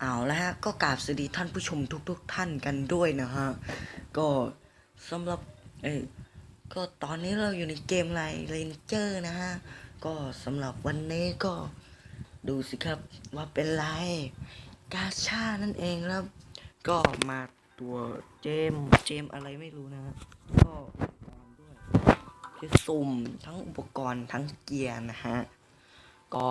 เอาแล้วฮะก็กราบสวัสดีท่านผู้ชมทุกๆทท่านกันด้วยนะฮะ ก็สำหรับเอ้ก็ตอนนี้เราอยู่ในเกมไรเรนเจอร์นะฮะ ก็สำหรับวันนี้ก็ดูสิครับว่าเป็นไรกาชานั่นเองครับ ก็มาตัวเจมเจมอะไรไม่รู้นะฮะก็ตามด้วยคือสุ่มทั้งอุปกรณ์ทั้งเกียร์นะฮะ ก็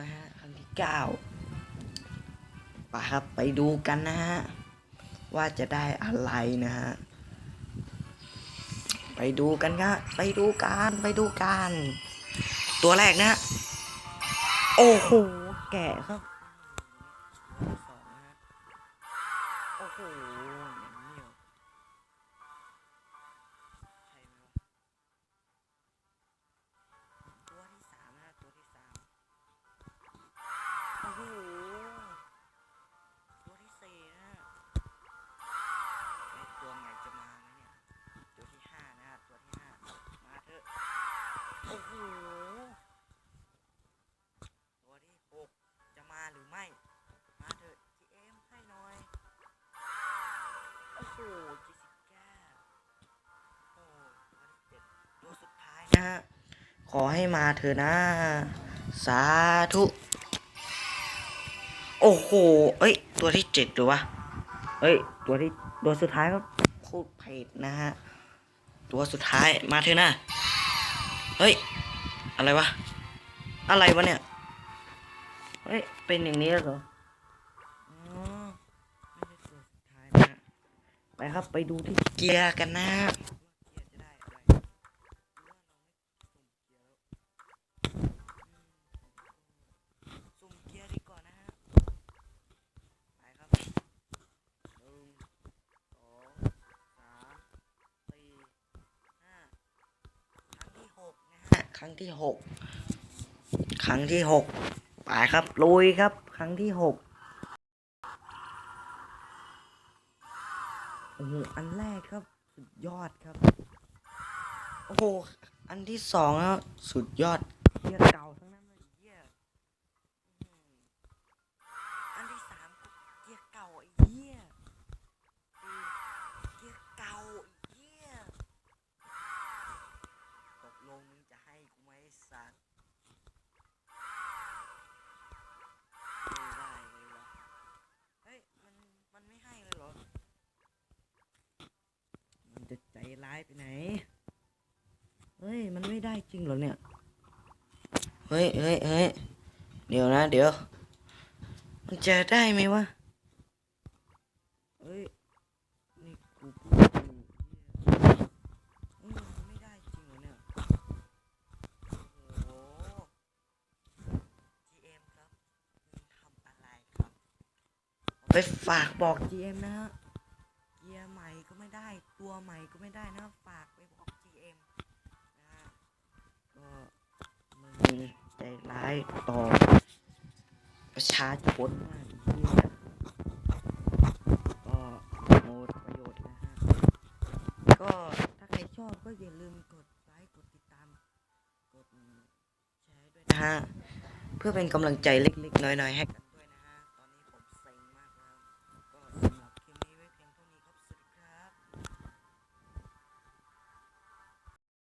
นะฮะครั้งที่เก้าไปครับไปดูกันนะฮะ ว่าจะได้อะไรนะฮะ ไปดูกันครับไปดูกันไปดูกัน ตัวแรกนะฮะ โอ้โห แกะครับ โอ้โห อ้โหตัวที่หกจะมาหรือไม่ มาเถอะจีเอ็มให้หน่อย โอ้โหจีสิก้าโอ้ตัวที่เจ็ดตัวสุดท้ายนะฮะขอให้มาเถอะนะ สาธุ โอ้โห เอ้ย ตัวที่เจ็ดหรือวะ เอ้ย ตัวที่ตัวสุดท้ายก็พูดผิดนะฮะ ตัวสุดท้ายมาเถอะนะ เฮ้ย อะไรวะ อะไรวะเนี่ย เฮ้ย เป็นอย่างนี้แล้วเหรอไปครับไปดูที่เกียร์กันนะ รั้งที่หกครั้งที่หกครั้งที่หกไปครับลุยครับ ครั้งที่หกโอ้โหอันแรกครับ สุดยอดครับ โอ้โห อันที่สองแล้วสุดยอดเกียเก่าทั้งนั้นเลยเหี้ยอื้อหืออันที่สามก็เกียร์เก่าไอ้เหี้ยสี่เกียร์เก่าไอ้เหี้ยตกลงมึงจะให้กูไหมไอ้สัตว์ ไม่ได้เลยวะเฮ้ย มัน มันไม่ให้เลยเหรอ มันจะใจร้าย ไปไหน เฮ้ย มันไม่ได้จริงเหรอเนี่ย เฮ้ยเฮ้ยเฮ้ยเดี๋ยวนะ เดี๋ยว มันจะได้ไหมวะ เฮ้ย นี่กูพูดไม่ได้จริงเหรอเนี่ย โอ้โห GM ครับทำอะไรครับ ไปฝากบอก GM นะฮะ ตัวใหม่ก็ไม่ได้นะฝากไปบอก GM นะฮะก็มึงใจร้ายต่อ ประชาชนมากเหียก็โมดประโยชน์นะฮะก็ถ้าใครชอบก็อย่าลืมกดไลค์กดติดตามกดแชร์ด้วยนะฮะเพื่อเป็นกำลังใจเล็กๆน้อยๆให้กับ